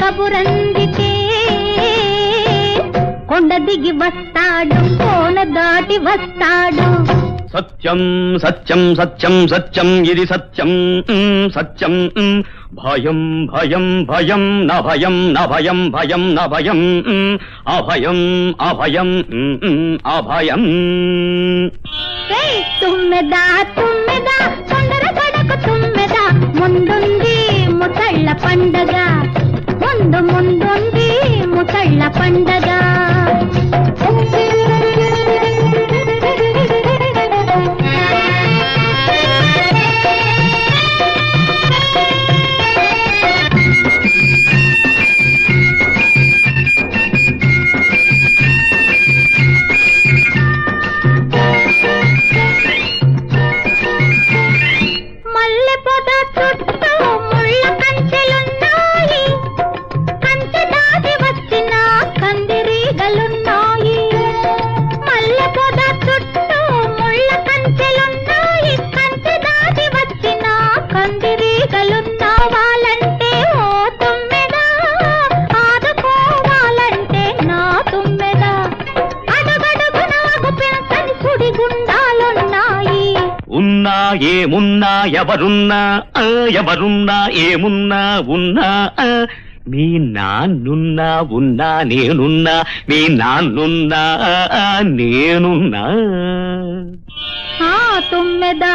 కబురందికే. కొండ దిగి వస్తాడు కోన దాటి వస్తాడు. సత్యం సత్యం సత్యం సత్యం ఇది సత్యం సత్యం భయం భయం భయం న భయం న భయం భయం న భయం అభయం అభయం అభయం. తుమ్మెదా తుమ్మెదా కందిరీగలున్నావాలంటే ఓ తుమ్మెదా? ఆదుకోవాలంటే నా తుమ్మెదా? అడుగడుగు నాగు పినకని సుడిగుండాలున్నాయి. ఉన్నా ఏమున్నా ఎవరున్నా ఆ, ఎవరున్నా ఏమున్నా ఉన్నా ఆ. మీ నాన్నున్నా ఉన్నా నేనున్నా మీ నాన్నున్నా ఆ, నేనున్నా. ఆ తుమ్మెదా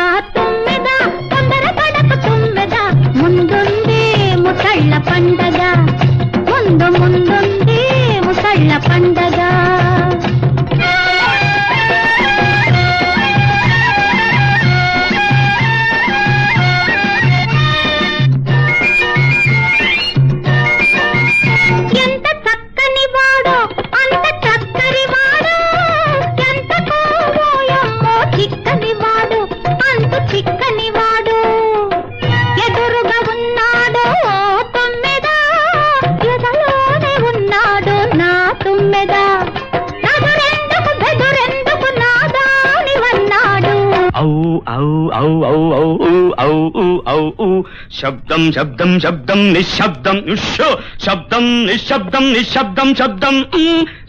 శబ్దం శబ్దం శబ్దం నిశ్శబ్దం. ఉష్షో. శబ్దం నిశ్శబ్దం నిశ్శబ్దం శబ్దం.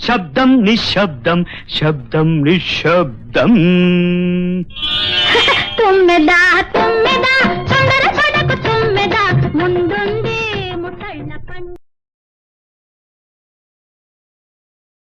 శబ్దం నిశ్శబ్దం శబ్దం నిశ్శబ్దం. తుమ్మెదా తుమ్మెదా. తొందర పడకు తుమ్మెదా. ముందుంది ముసళ్ళ పండు